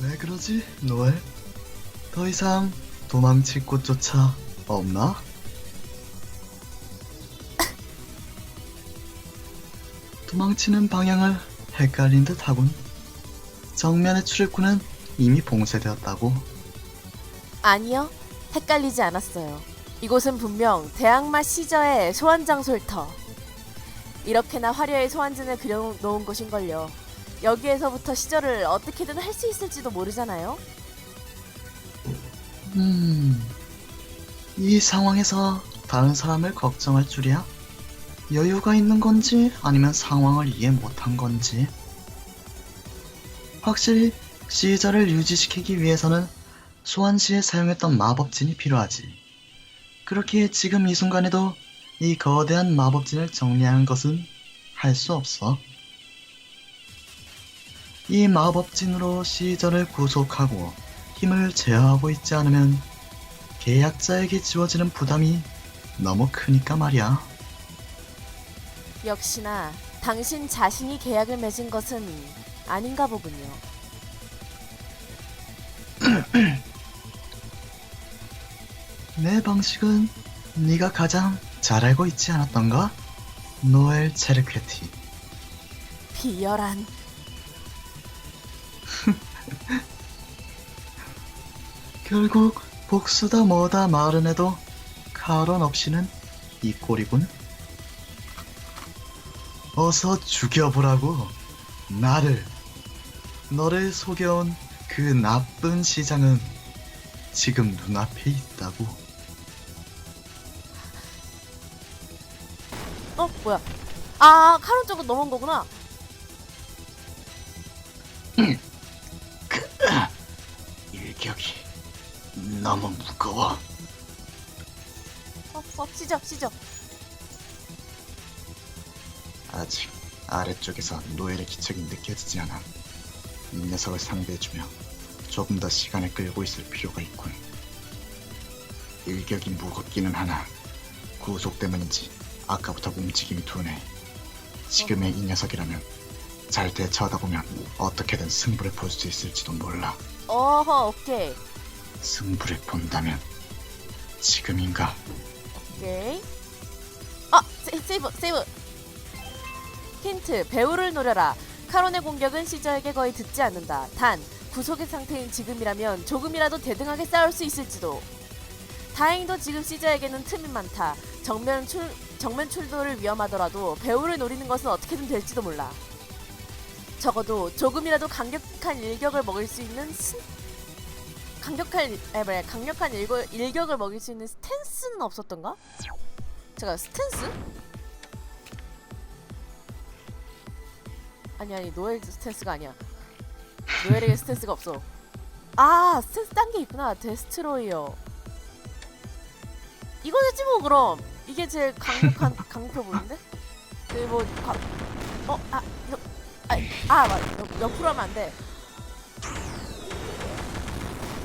왜 그러지, 노엘? 더 이상 도망칠 곳조차 없나? 도망치는 방향을 헷갈린 듯 하군. 정면의 출입구는 이미 봉쇄되었다고. 아니요, 헷갈리지 않았어요. 이곳은 분명 대학마 시저의 소환 장소일 터. 이렇게나 화려히 소환진을 그려놓은 곳인걸요. 여기에서부터 시저를 어떻게든 할 수 있을지도 모르잖아요. 음, 이 상황에서 다른 사람을 걱정할 줄이야? 여유가 있는 건지 아니면 상황을 이해 못한 건지. 확실히 시저를 유지시키기 위해서는 소환 시에 사용했던 마법진이 필요하지. 그렇기에 지금 이 순간에도 이 거대한 마법진을 정리하는 것은 할 수 없어. 이 마법진으로 시저를 구속하고 힘을 제어하고 있지 않으면 계약자에게 지워지는 부담이 너무 크니까 말이야. 역시나 당신 자신이 계약을 맺은 것은 아닌가 보군요. 내 방식은 네가 가장 잘 알고 있지 않았던가? 노엘 체르케티. 비열한 결국 복수다 뭐다 말은 해도 카론 없이는 이 꼴이군. 어서 죽여보라고. 나를. 너를 속여온 그 나쁜 시장은 지금 눈앞에 있다고. 어 뭐야? 아 카론 쪽으로 넘어온 거구나. 너무 무거워. 어, 어 시저 시저. 아직 아래쪽에서 노엘의 기척이 느껴지지 않아. 이 녀석을 상대해주며 조금 더 시간을 끌고 있을 필요가 있군. 일격이 무겁기는 하나 구속 때문인지 아까부터 움직임이 둔해. 지금의 이 녀석이라면 잘 대처하다 보면 어떻게든 승부를 볼 수 있을지도 몰라. 어허 오케이 승부를 본다면 지금인가? 오케이. 아 세, 세이브 세이브. 힌트 배우를 노려라. 카론의 공격은 시저에게 거의 듣지 않는다. 단 구속의 상태인 지금이라면 조금이라도 대등하게 싸울 수 있을지도. 다행히도 지금 시저에게는 틈이 많다. 정면 출 정면 출도를 위험하더라도 배우를 노리는 것은 어떻게든 될지도 몰라. 적어도 조금이라도 강력한 일격을 먹을 수 있는 스, 강력한 에 뭐야 강력한 일격, 일격을 먹일 수 있는 스탠스는 없었던가? 제가 스탠스? 아니 아니 노엘 스탠스가 아니야. 노엘에게 스탠스가 없어. 아 스탠스 딴 게 있구나. 데스트로이어. 이거겠지 뭐 그럼. 이게 제일 강력한 강표 보이는데? 그뭐 어? 아, 여, 아, 아, 맞, 옆, 옆으로 하면 안 돼.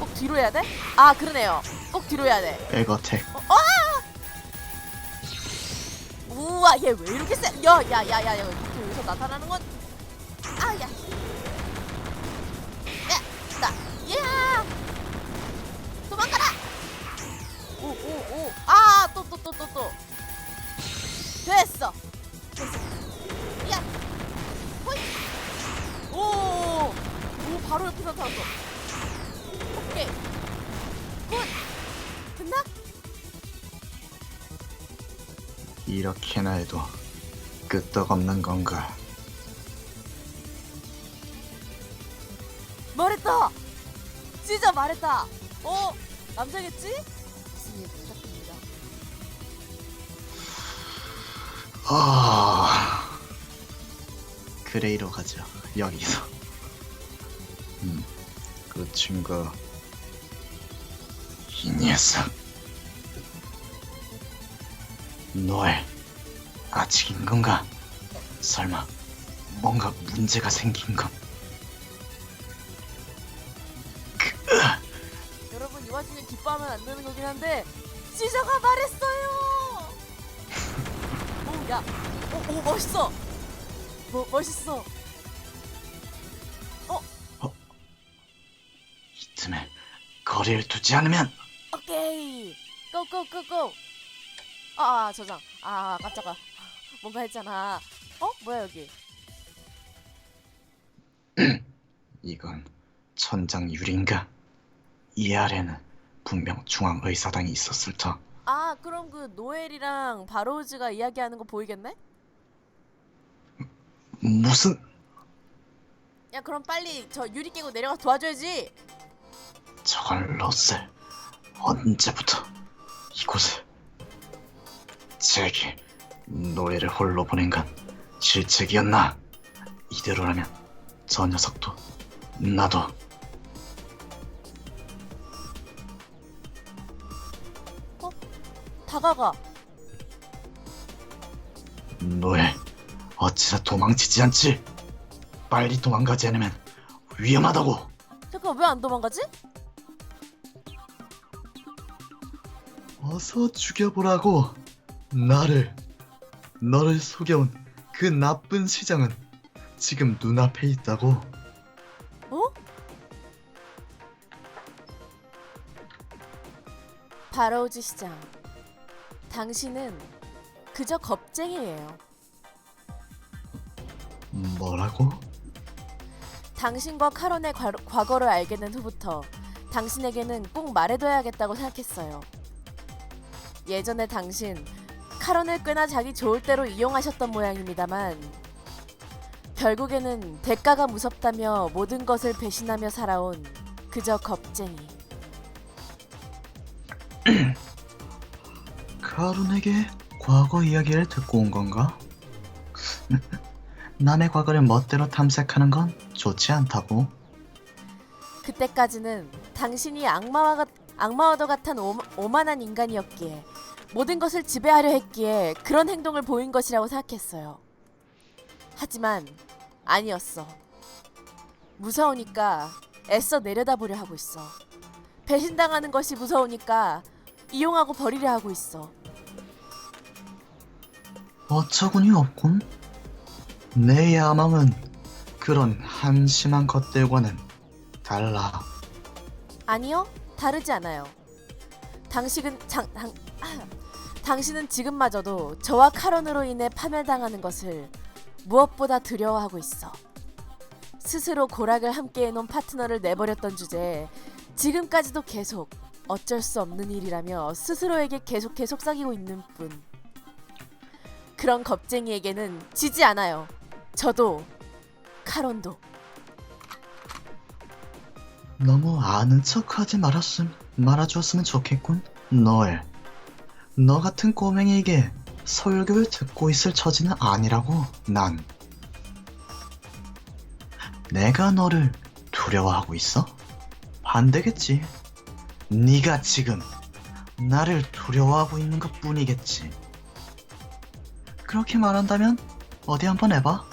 꼭 뒤로 해야 돼? 아, 그러네요. 꼭 뒤로 해야 돼. 백어택. 우와, 얘 왜 이렇게 세? 야, 야, 야, 야, 야, 이렇게 여기서 나타나는 건? 아, 야. 야, 나, 야. 도망가라. 오, 오, 오. 아, 또, 또, 또, 또, 또. 됐어. 됐어. 야. 호이. 오, 오, 바로 옆에 나타났어. 이렇게나 해도 끄떡없는 건가? 말했다. 진짜 말했다. 어, 남자겠지? 무슨 일 부탁드립니다. 아 그레이로 가자 여기서 음, 그 친구 이 녀석 노엘 아직인 건가? 설마 뭔가 문제가 생긴 건? 여러분 이 와중에 기뻐하면 안 되는 거긴 한데 시저가 말했어요. 오, 야, 오, 오 멋있어. 뭐 멋있어. 거리를 두지 않으면 오케이 고고고고 아, 아 저장. 아 깜짝아. 뭔가 했잖아. 어? 뭐야 여기? 이건 천장 유리인가? 이 아래는 분명 중앙 의사당이 있었을 터. 아 그럼 그 노엘이랑 바로우즈가 이야기하는 거 보이겠네? 무슨? 야 그럼 빨리 저 유리 깨고 내려가 도와줘야지. 저걸 러셀 언제부터 이곳에 제게 노예를 홀로 보낸 건 실책이었나? 이대로라면 저 녀석도 나도 다가가 노예 어찌나 도망치지 않지? 빨리 도망가지 않으면 위험하다고. 잠깐 왜 안 도망가지 어서 죽여보라고. 나를 너를 속여온 그 나쁜 시장은 지금 눈앞에 있다고. 어 바로우즈 시장 당신은 그저 겁쟁이예요 뭐라고? 당신과 카론의 과, 과거를 알게 된 후부터 당신에게는 꼭 말해둬야겠다고 생각했어요. 예전에 당신 카론을 꽤나 자기 좋을 대로 이용하셨던 모양입니다만 결국에는 대가가 무섭다며 모든 것을 배신하며 살아온 그저 겁쟁이. 카룬에게 과거 이야기를 듣고 온 건가? 남의 과거를 멋대로 탐색하는 건 좋지 않다고. 그때까지는 당신이 악마와 같, 악마와도 같은 오, 오만한 인간이었기에 모든 것을 지배하려 했기에 그런 행동을 보인 것이라고 생각했어요. 하지만 아니었어. 무서우니까 애써 내려다보려 하고 있어. 배신당하는 것이 무서우니까 이용하고 버리려 하고 있어. 어처구니 없군. 내 야망은 그런 한심한 것들과는 달라. 아니요, 다르지 않아요. 당신은 장, 당, 아, 당신은 지금마저도 저와 카론으로 인해 파멸당하는 것을 무엇보다 두려워하고 있어. 스스로 고락을 함께 해놓은 파트너를 내버렸던 주제에 지금까지도 계속 어쩔 수 없는 일이라며 스스로에게 계속해 속삭이고 있는 뿐. 그런 겁쟁이에게는 지지 않아요. 저도 카론도. 너무 아는 척하지 말았음 말아주었으면 좋겠군. 너엘, 너 같은 꼬맹이에게 설교를 듣고 있을 처지는 아니라고. 난 내가 너를 두려워하고 있어? 반대겠지. 네가 지금 나를 두려워하고 있는 것 뿐이겠지. 그렇게 말한다면 어디 한번 해봐.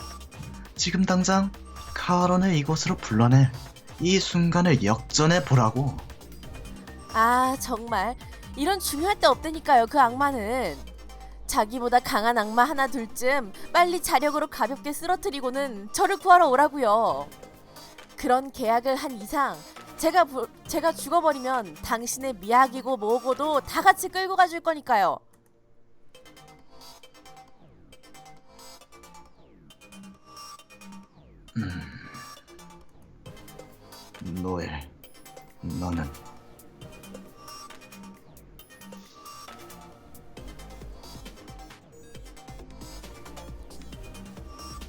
지금 당장 카런을 이곳으로 불러내. 이 순간을 역전해 보라고. 아 정말 이런 중요할 때 없다니까요 그 악마는. 자기보다 강한 악마 하나 둘쯤 빨리 자력으로 가볍게 쓰러뜨리고는 저를 구하러 오라고요. 그런 계약을 한 이상 제가 부, 제가 죽어버리면 당신의 미학이고 뭐고도 다 같이 끌고 가줄 거니까요. 노엘, 너는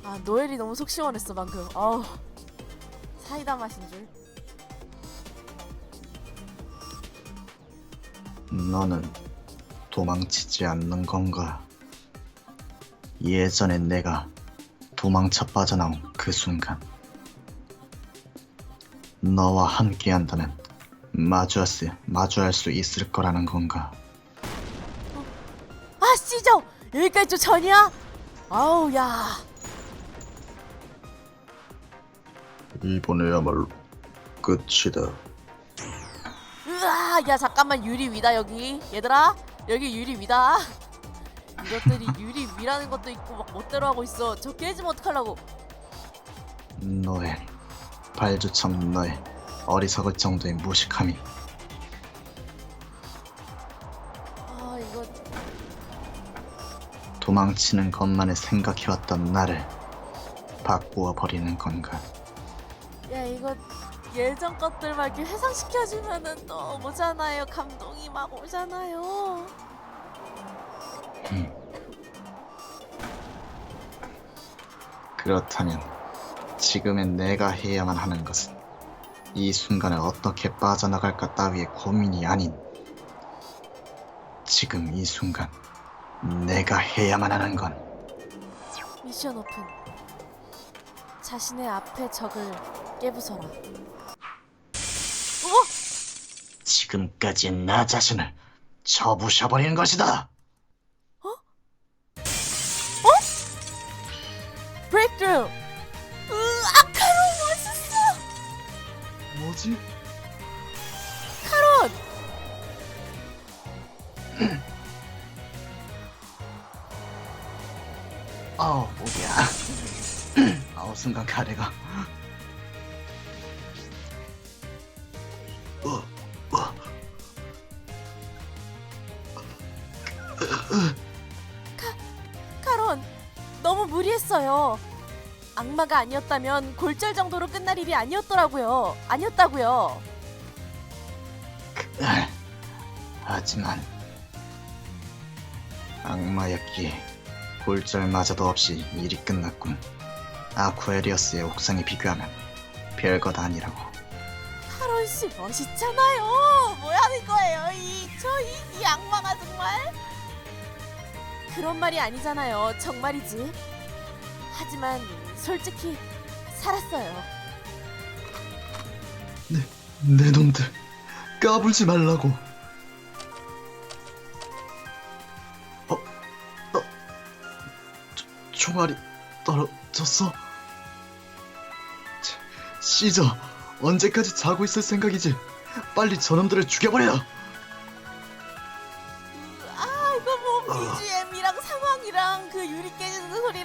아 노엘이 너무 속 시원했어 방금. 어우. 사이다 마신 줄. 너는 도망치지 않는 건가? 예전에 내가 도망쳐 빠져나온 그 순간 너와 함께 한다면 마주할 수, 마주할 수 있을 거라는 건가? 아 씨죠! 여기까지 좀 전이야? 아우 야 이번에야말로 끝이다. 으아, 야 잠깐만 유리 위다 여기. 얘들아, 여기 유리 위다. 이것들이 유리 위라는 것도 있고 막 멋대로 하고 있어. 저 깨지면 어떡하려고? 너의 발조차는 너의 어리석을 정도의 무식함이 아 이거 도망치는 것만을 생각해왔던 나를 바꾸어 버리는 건가? 야 이거 예전 것들 막 이렇게 회상시켜주면은 또 오잖아요. 감동이 막 오잖아요. 그렇다면 지금의 내가 해야만 하는 것은 이 순간을 어떻게 빠져나갈까 따위의 고민이 아닌 지금 이 순간 내가 해야만 하는 건 미션 오픈. 자신의 앞의 적을 깨부숴라. 어? 지금까지의 나 자신을 쳐부셔버리는 것이다. 브레이크드루! 으아 카론 멋있어! 뭐지? 카론! 아우 목이야. 아우 순간 가래가. 악마가 아니었다면 골절 정도로 끝날 일이 아니었더라고요. 아니었다고요. 하지만 악마였기에 골절마저도 없이 일이 끝났군. 아쿠에리어스의 옥상에 비교하면 별것 아니라고. 카론 씨 멋있잖아요. 뭐 하는 거예요? 이저이이 악마가 정말 그런 말이 아니잖아요. 정말이지. 하지만 솔직히 살았어요. 내 놈들 까불지 말라고. 어, 어, 조- 총알이 떨어졌어. 치, 시저, 언제까지 자고 있을 생각이지? 빨리 저놈들을 죽여버려.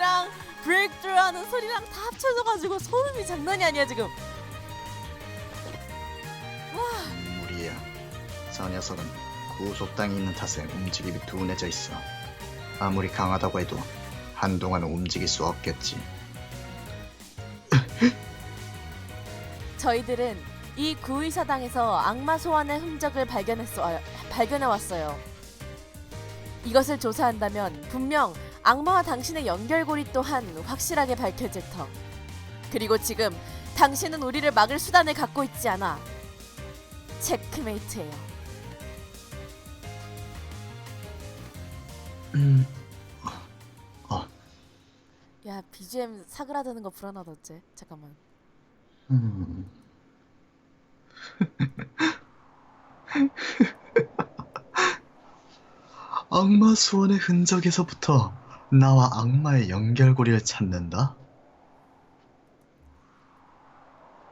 소리랑 브레이크드루 하는 소리랑 다 합쳐져 가지고 소름이 장난이 아니야 지금. 무리야. 저 녀석은 구속당이 있는 탓에 움직임이 둔해져 있어. 아무리 강하다고 해도 한동안은 움직일 수 없겠지. 저희들은 이 구의사당에서 악마 소환의 흔적을 발견했어 발견해 왔어요. 이것을 조사한다면 분명 악마와 당신의 연결고리 또한 확실하게 밝혀질 터. 그리고 지금 당신은 우리를 막을 수단을 갖고 있지 않아. 체크메이트예요. 음, 어, 야 BGM 사그라드는 거 불안하다 어째? 잠깐만. 음. 악마 수원의 흔적에서부터 나와 악마의 연결고리를 찾는다?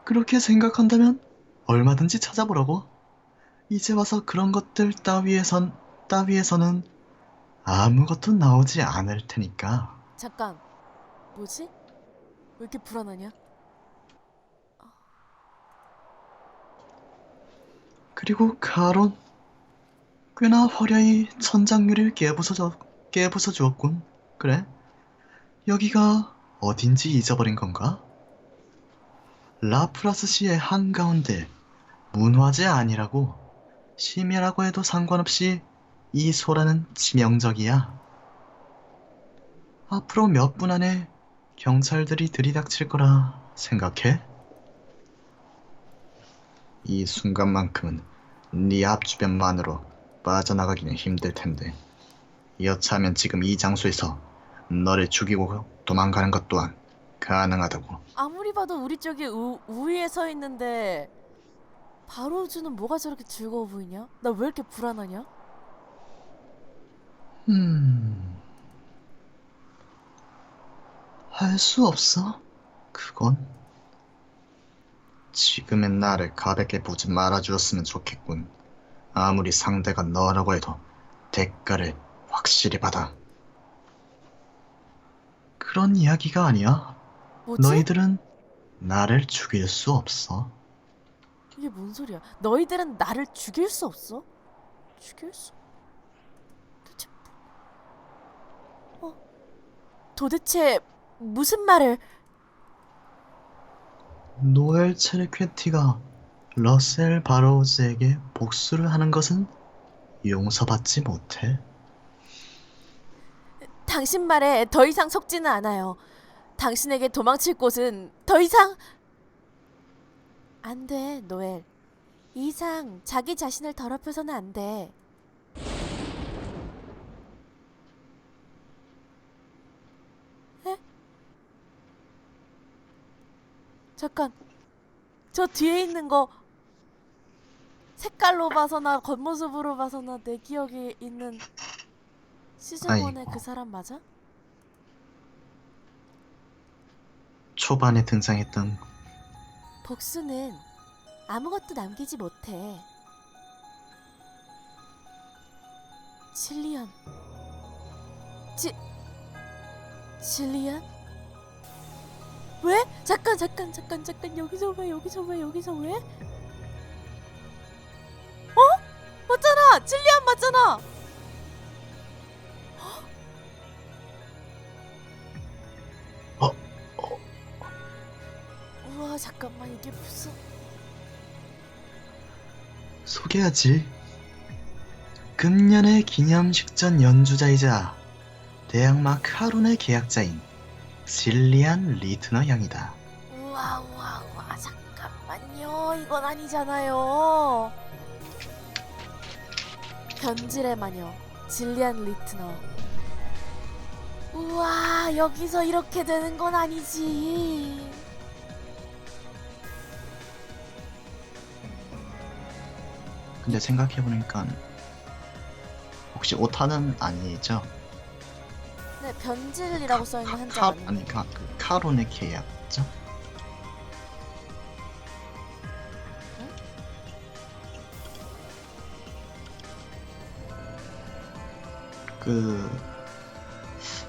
그렇게 생각한다면 얼마든지 찾아보라고. 이제 와서 그런 것들 따위에선, 따위에서는 아무것도 나오지 않을 테니까. 잠깐. 뭐지? 왜 이렇게 불안하냐? 그리고 카론 꽤나 화려히 천장유리를 깨부숴 깨부숴 주었군. 그래? 여기가 어딘지 잊어버린 건가? 라프라스 시의 한가운데 문화재 아니라고 심해라고 해도 상관없이 이 소라는 치명적이야. 앞으로 몇 분 안에 경찰들이 들이닥칠 거라 생각해? 이 순간만큼은 네 앞주변만으로 빠져나가기는 힘들 텐데 여차하면 지금 이 장소에서 너를 죽이고 도망가는 것 또한 가능하다고. 아무리 봐도 우리 쪽이 우, 우위에 서 있는데 바로우주는 뭐가 저렇게 즐거워 보이냐? 나 왜 이렇게 불안하냐? 음... 할 수 없어? 그건? 지금의 나를 가볍게 보지 말아주었으면 좋겠군. 아무리 상대가 너라고 해도 대가를 확실히 받아 그런 이야기가 아니야 뭐지? 너희들은 나를 죽일 수 없어. 이게 뭔 소리야? 너희들은 나를 죽일 수 없어? 죽일 수? 도대체 뭐? 어? 도대체 무슨 말을 노엘 체르퀘티가 러셀 바로우즈에게 복수를 하는 것은 용서받지 못해. 당신 말에 더 이상 속지는 않아요. 당신에게 도망칠 곳은 더 이상 안 돼, 노엘. 이 이상 자기 자신을 더럽혀서는 안 돼. 에? 잠깐. 저 뒤에 있는 거 색깔로 봐서나 겉모습으로 봐서나 내 기억에 있는 시즌 1의 아이고. 그 사람 맞아? 초반에 등장했던 복수는 아무것도 남기지 못해. 칠리언. 지 칠리언? 왜? 잠깐 잠깐 잠깐 잠깐 여기서 왜 여기서 왜 여기서 왜? 어? 맞잖아 칠리언 맞잖아. 잠깐만 이게 무슨 소개하지. 금년의 기념식전 연주자이자 대학마 카룬의 계약자인 질리안 리트너 양이다. 우와 우와 우와 잠깐만요 이건 아니잖아요 변질의 마녀 질리안 리트너 우와 여기서 이렇게 되는 건 아니지 근데 생각해보니까 혹시 오타는 아니죠? 네 변질이라고 써있는 카, 한자 카, 아니 카, 그 카론의 계약죠? 그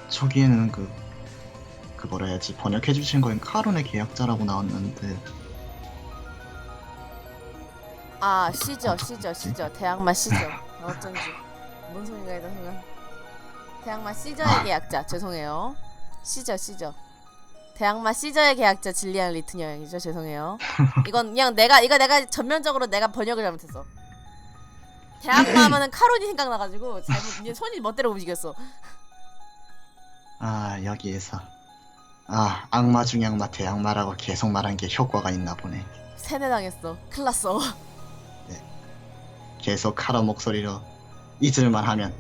저기에는 그, 그 뭐라 해야지 번역해 주신 거엔 카론의 계약자라고 나왔는데 아 시저 시저 시저 대학마 시저 어쩐지. 뭔 소리가 있다 순간. 대학마 시저의 계약자. 죄송해요. 시저 시저 대학마 시저의 계약자. 질리안 리튼 여행이죠. 죄송해요. 이건 그냥 내가 이거 내가 전면적으로 내가 번역을 잘못했어. 대학마 하면은 카론이 생각나가지고 잘못 이제 손이 멋대로 움직였어. 아 여기에서. 아 악마 중에 악마 대악마라고 계속 말한 게 효과가 있나 보네. 세뇌당했어. 큰일 났어 계속 카론 목소리로 잊을만 하면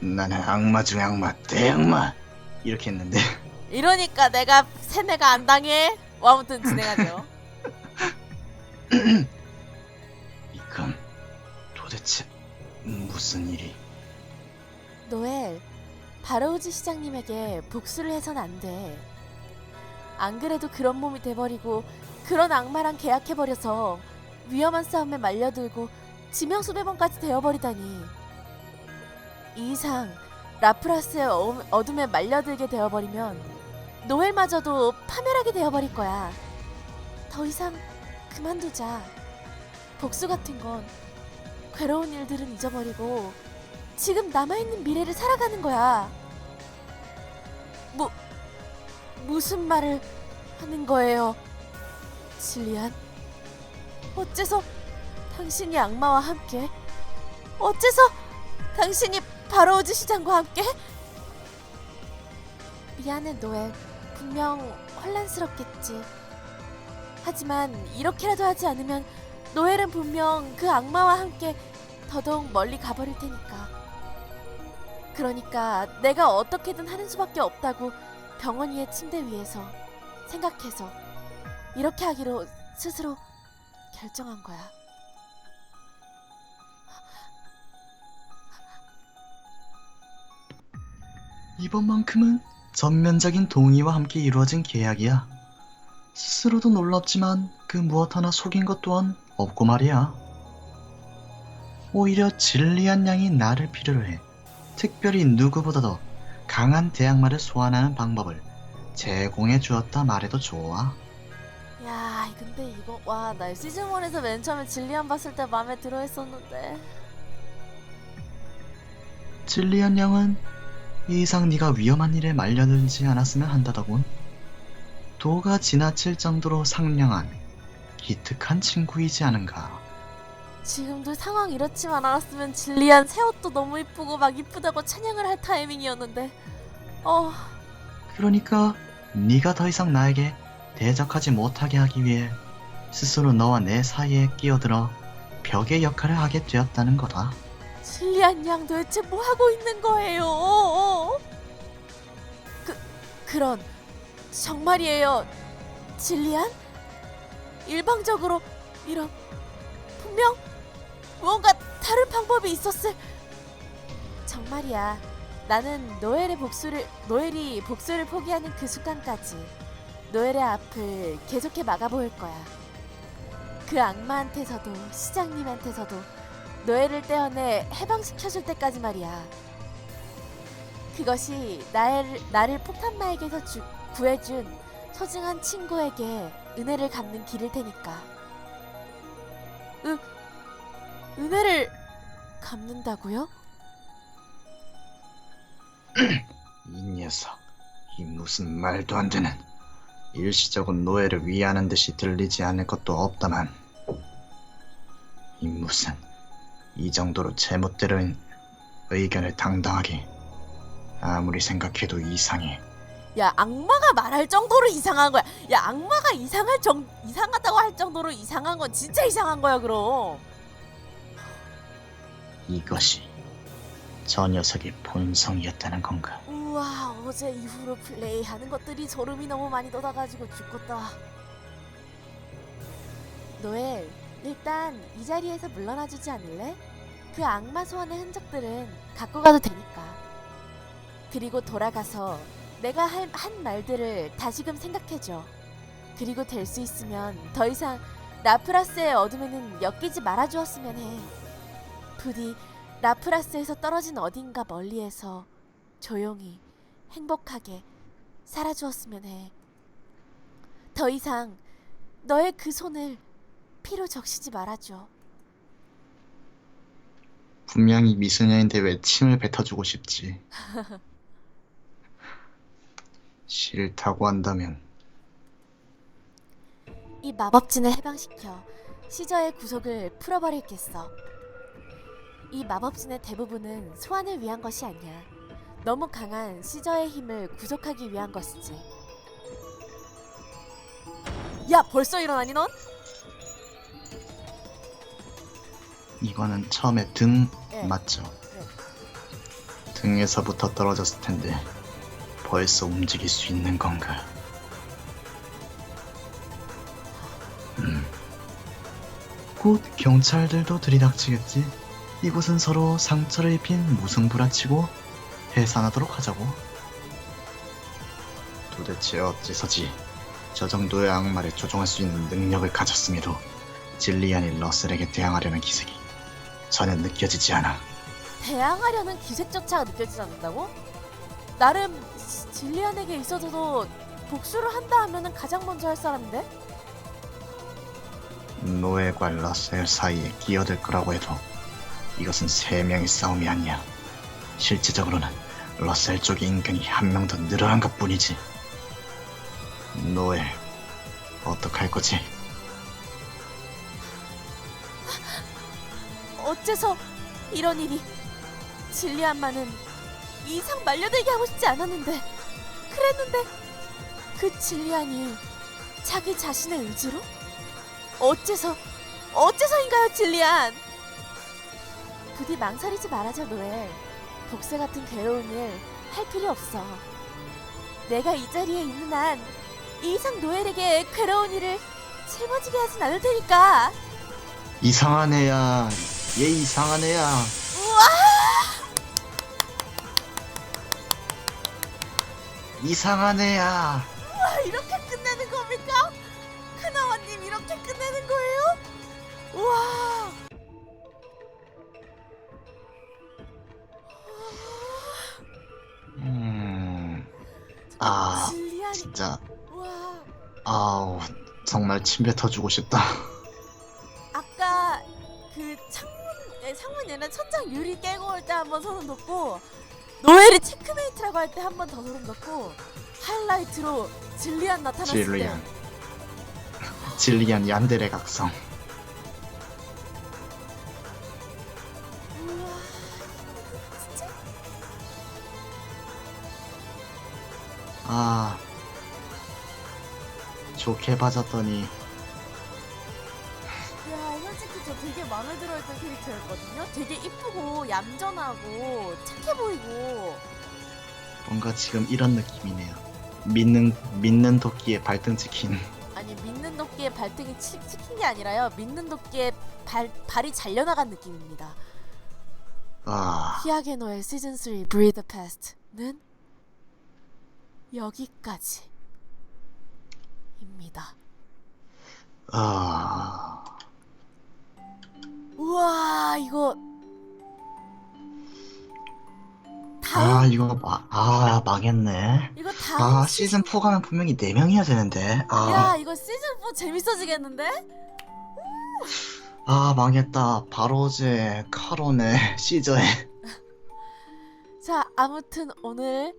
나는 악마 중에 악마 대악마! 이렇게 했는데. 이러니까 내가 세뇌가 안 당해? 뭐 아무튼 진행하죠. 이건 도대체 무슨 일이? 노엘, 바로우즈 시장님에게 복수를 해선 안 돼. 안 그래도 그런 몸이 돼버리고 그런 악마랑 계약해버려서 위험한 싸움에 말려들고 지명수배범까지 되어버리다니. 이 이상 라프라스의 어- 어둠에 말려들게 되어버리면 노엘마저도 파멸하게 되어버릴 거야. 더 이상 그만두자. 복수 같은 건 괴로운 일들은 잊어버리고 지금 남아있는 미래를 살아가는 거야. 뭐, 무슨 말을 하는 거예요, 실리안? 어째서 당신이 악마와 함께? 어째서 당신이 바로우즈 시장과 함께? 미안해, 노엘. 분명 혼란스럽겠지. 하지만 이렇게라도 하지 않으면 노엘은 분명 그 악마와 함께 더더욱 멀리 가버릴 테니까. 그러니까 내가 어떻게든 하는 수밖에 없다고 병원 위의 침대 위에서 생각해서 이렇게 하기로 스스로 결정한 거야. 이번만큼은 전면적인 동의와 함께 이루어진 계약이야. 스스로도 놀랍지만 그 무엇 하나 속인 것 또한 없고 말이야. 오히려 진리한 양이 나를 필요로 해. 특별히 누구보다도 강한 대악마를 소환하는 방법을 제공해 주었다 말해도 좋아. 야, 근데 이거 와, 나 시즌 1에서 맨 처음에 진리안 봤을 때 마음에 들어 했었는데. 진리한 양은 이 이상 네가 위험한 일에 말려들지 않았으면 한다더군. 도가 지나칠 정도로 상냥한 기특한 친구이지 않은가. 지금도 상황 이렇지만 않았으면 진리안 새 옷도 너무 이쁘고 막 이쁘다고 찬양을 할 타이밍이었는데 어 그러니까 네가 더 이상 나에게 대적하지 못하게 하기 위해 스스로 너와 내 사이에 끼어들어 벽의 역할을 하게 되었다는 거다. 진리안 양 도대체 뭐 하고 있는 거예요? 그 그런 정말이에요, 진리안? 일방적으로 이런 분명 뭔가 다른 방법이 있었을. 정말이야. 나는 노엘의 복수를 노엘이 복수를 포기하는 그 순간까지 노엘의 앞을 계속해 막아보일 거야. 그 악마한테서도 시장님한테서도 노예를 떼어내 해방시켜줄 때까지 말이야. 그것이 나를, 나를 폭탄마에게서 주, 구해준 소중한 친구에게 은혜를 갚는 길일 테니까. 으, 은혜를 갚는다고요? 이 녀석, 이 무슨 말도 안 되는 일시적인 노예를 위하는 듯이 들리지 않을 것도 없다만 이 무슨 이 정도로 제멋대로인 의견을 당당하게 아무리 생각해도 이상해. 야 악마가 말할 정도로 이상한 거야. 야 악마가 이상할 정 이상하다고 할 정도로 이상한 건 진짜 이상한 거야 그럼. 이것이 저 녀석의 본성이었다는 건가? 우와 어제 이후로 플레이하는 것들이 소름이 너무 많이 돋아가지고 죽겠다 노엘 일단 이 자리에서 물러나 주지 않을래? 그 악마 소환의 흔적들은 갖고 가도 되니까 그리고 돌아가서 내가 할, 한 말들을 다시금 생각해줘 그리고 될 수 있으면 더 이상 라프라스의 어둠에는 엮이지 말아주었으면 해 부디 라프라스에서 떨어진 어딘가 멀리에서 조용히 행복하게 살아주었으면 해. 더 이상 너의 그 손을 피로 적시지 말아줘. 분명히 미소녀인데 왜 침을 뱉어주고 싶지? 싫다고 한다면 이 마법진을 해방시켜 시저의 구속을 풀어버리겠어. 이 마법진의 대부분은 소환을 위한 것이 아니야. 너무 강한 시저의 힘을 구속하기 위한 것이지. 야, 벌써 일어나니 넌? 이거는 처음에 등 네. 맞죠? 등에서부터 떨어졌을 텐데 벌써 움직일 수 있는 건가? 음. 곧 경찰들도 들이닥치겠지. 이곳은 서로 상처를 입힌 무승부라치고 해산하도록 하자고. 도대체 어째서지 저 정도의 악마를 조종할 수 있는 능력을 가졌음에도 진리안이 러셀에게 대항하려는 기색이 전혀 느껴지지 않아. 대항하려는 기색조차 느껴지지 않는다고? 나름 지- 진리안에게 있어서도 복수를 한다 하면은 가장 먼저 할 사람인데? 노예과 러셀 사이에 끼어들 거라고 해도 이것은 세 명의 싸움이 아니야. 실제적으로는 러셀 쪽의 인근이 한 명 더 늘어난 것 뿐이지. 노예, 어떡할 거지? 어째서 이런 일이? 진리안만은 이상 말려들게 하고 싶지 않았는데. 그랬는데 그 진리안이 자기 자신의 의지로? 어째서 어째서인가요 진리안? 부디 망설이지 말아줘 노엘. 복세 같은 괴로운 일 할 필요 없어. 내가 이 자리에 있는 한 이상 노엘에게 괴로운 일을 짊어지게 하진 않을 테니까. 이상한 애야. 얘 이상한 애야. 우와 이상한 애야. 아, 이렇게 끝내는 겁니까? 큰아버님 이렇게 끝내는 거예요? 우와 음, 아, 진짜, 와 아우, 정말 침 뱉어주고 싶다. 창문이 아니라 천장 유리 깨고 올 때 한 번 소름 돋고 노엘이 체크메이트라고 할 때 한 번 더 소름 돋고 하이라이트로 질리안 나타났을 질리안. 때 질리안 얀데레 각성. 우와 진짜 아. 좋게 봐줬더니 되게 마음에 들어했던 캐릭터였거든요 되게 이쁘고 얌전하고 착해 보이고 뭔가 지금 이런 느낌이네요. 믿는 믿는 도끼에 발등 찍힌. 아니 믿는 도끼에 발등이 치, 찍힌 게 아니라요 믿는 도끼에 발, 발이 잘려나간 느낌입니다 아. 노예 시즌 3 Breathe the Past는 여기까지입니다 아. 우와 이거 다음 아 이거 마, 아 망했네. 이거 다음 아 시즌 4 가면 분명히 4명이어야 되는데. 아. 야 이거 시즌 4 재밌어지겠는데? 아 망했다. 바로제, 카로네, 시저에. 자 아무튼 오늘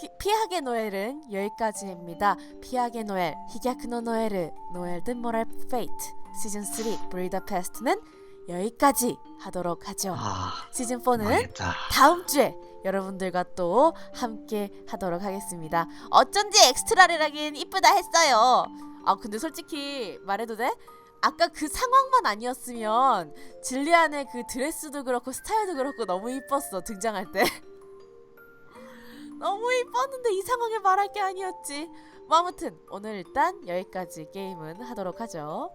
피, 피하게 노엘은 여기까지입니다. 피하게 노엘, 히갸크노 노엘르, 노엘 든 모랄 페이트 시즌 3 브리더 페스트는 여기까지 하도록 하죠. 아 시즌 4는 망했다. 다음 주에 여러분들과 또 함께 하도록 하겠습니다. 어쩐지 엑스트라리라긴 이쁘다 했어요. 아 근데 솔직히 말해도 돼? 아까 그 상황만 아니었으면 질리안의 그 드레스도 그렇고 스타일도 그렇고 너무 이뻤어 등장할 때. 너무 이뻤는데 이 상황에 말할 게 아니었지. 뭐 아무튼 오늘 일단 여기까지 게임은 하도록 하죠.